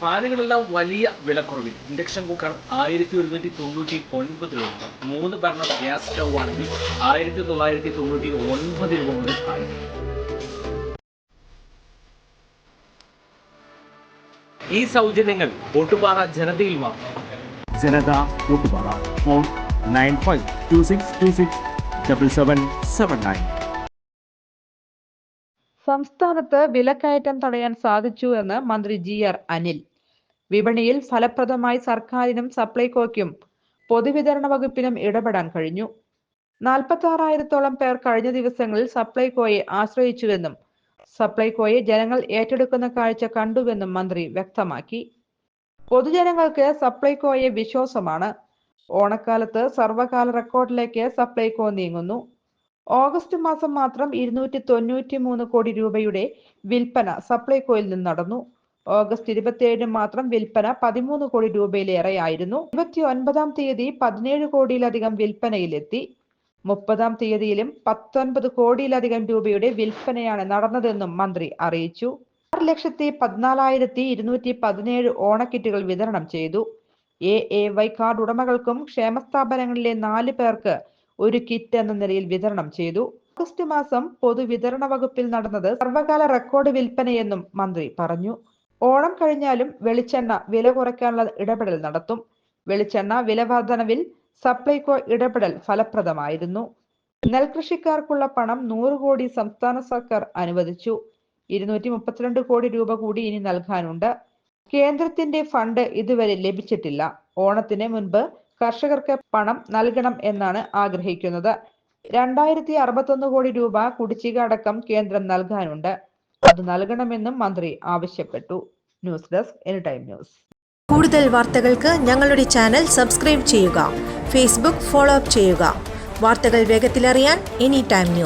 ഫാനുകളെല്ലാം വലിയ വിലക്കുറവിൽ. Induction cooker ആയിരത്തി ഒരുന്നൂറ്റി തൊണ്ണൂറ്റി ഒൻപത് രൂപ. മൂന്ന് ബർണർ ഗ്യാസ് സ്റ്റൗ ആണെങ്കിൽ ആയിരത്തി തൊള്ളായിരത്തി തൊണ്ണൂറ്റി ഒൻപത് രൂപ മുതൽ ഈ സൗജന്യങ്ങൾ ഓട്ടുപാറ ജനതയിൽ മാത്രം. Janatha Ottupara. Phone nine five two six two six double seven seven nine. സംസ്ഥാനത്ത് വിലക്കയറ്റം തടയാൻ സാധിച്ചു എന്ന് മന്ത്രി ജി ആർ അനിൽ. വിപണിയിൽ ഫലപ്രദമായി സർക്കാരിനും സപ്ലൈകോയ്ക്കും പൊതുവിതരണ വകുപ്പിനും ഇടപെടാൻ കഴിഞ്ഞു. നാൽപ്പത്തി ആറായിരത്തോളം പേർ കഴിഞ്ഞ ദിവസങ്ങളിൽ സപ്ലൈകോയെ ആശ്രയിച്ചുവെന്നും സപ്ലൈകോയെ ജനങ്ങൾ ഏറ്റെടുക്കുന്ന കാഴ്ച കണ്ടുവെന്നും മന്ത്രി വ്യക്തമാക്കി. പൊതുജനങ്ങൾക്ക് സപ്ലൈകോയെ വിശ്വാസമാണ്. ഓണക്കാലത്ത് സർവകാല റെക്കോർഡിലേക്ക് സപ്ലൈകോ നീങ്ങുന്നു. ഓഗസ്റ്റ് മാസം മാത്രം ഇരുന്നൂറ്റി തൊണ്ണൂറ്റി മൂന്ന് കോടി രൂപയുടെ വിൽപ്പന സപ്ലൈകോയിൽ നിന്ന് നടന്നു. ഓഗസ്റ്റ് ഇരുപത്തിയേഴിന് മാത്രം വിൽപ്പന പതിമൂന്ന് കോടി രൂപയിലേറെയായിരുന്നു. ഇരുപത്തി ഒൻപതാം തീയതി പതിനേഴ് കോടിയിലധികം വിൽപ്പനയിലെത്തി. മുപ്പതാം തീയതിയിലും പത്തൊൻപത് കോടിയിലധികം രൂപയുടെ വിൽപ്പനയാണ് നടന്നതെന്നും മന്ത്രി അറിയിച്ചു. ആറ് ലക്ഷത്തി പതിനാലായിരത്തി ഇരുന്നൂറ്റി പതിനേഴ് ഓണക്കിറ്റുകൾ വിതരണം ചെയ്തു. എ എ വൈ കാർഡ് ഉടമകൾക്കും ക്ഷേമസ്ഥാപനങ്ങളിലെ നാല് പേർക്ക് ഒരു കിറ്റ് എന്ന നിലയിൽ വിതരണം ചെയ്തു. ഓഗസ്റ്റ് മാസം പൊതുവിതരണ വകുപ്പിൽ നടന്നത് സർവകാല റെക്കോർഡ് വിൽപ്പനയെന്നും മന്ത്രി പറഞ്ഞു. ഓണം കഴിഞ്ഞാലും വെളിച്ചെണ്ണ വില കുറയ്ക്കാനുള്ള ഇടപെടൽ നടത്തും. വെളിച്ചെണ്ണ വില വർധനവിൽ സപ്ലൈകോ ഇടപെടൽ ഫലപ്രദമായിരുന്നു. നെൽകൃഷിക്കാർക്കുള്ള പണം നൂറ് കോടി സംസ്ഥാന സർക്കാർ അനുവദിച്ചു. ഇരുന്നൂറ്റി മുപ്പത്തിരണ്ട് കോടി രൂപ കൂടി ഇനി നൽകാനുണ്ട്. കേന്ദ്രത്തിന്റെ ഫണ്ട് ഇതുവരെ ലഭിച്ചിട്ടില്ല. ഓണത്തിന് മുൻപ് കർഷകർക്ക് പണം നൽകണം എന്നാണ് ആഗ്രഹിക്കുന്നത്. രണ്ടായിരത്തി അറുപത്തൊന്ന് കോടി രൂപ കുടിശ്ശിക അടക്കം കേന്ദ്രം നൽകാനുണ്ട്. അത് നൽകണമെന്നും മന്ത്രി ആവശ്യപ്പെട്ടു. News desk any time news കൂടുതൽ വാർത്തകൾക്ക് ഞങ്ങളുടെ ചാനൽ സബ്സ്ക്രൈബ് ചെയ്യുക. ഫേസ്ബുക്ക് ഫോളോ അപ്പ് ചെയ്യുക. വാർത്തകൾ വേഗത്തിലറിയാൻ എനി ടൈം ന്യൂസ്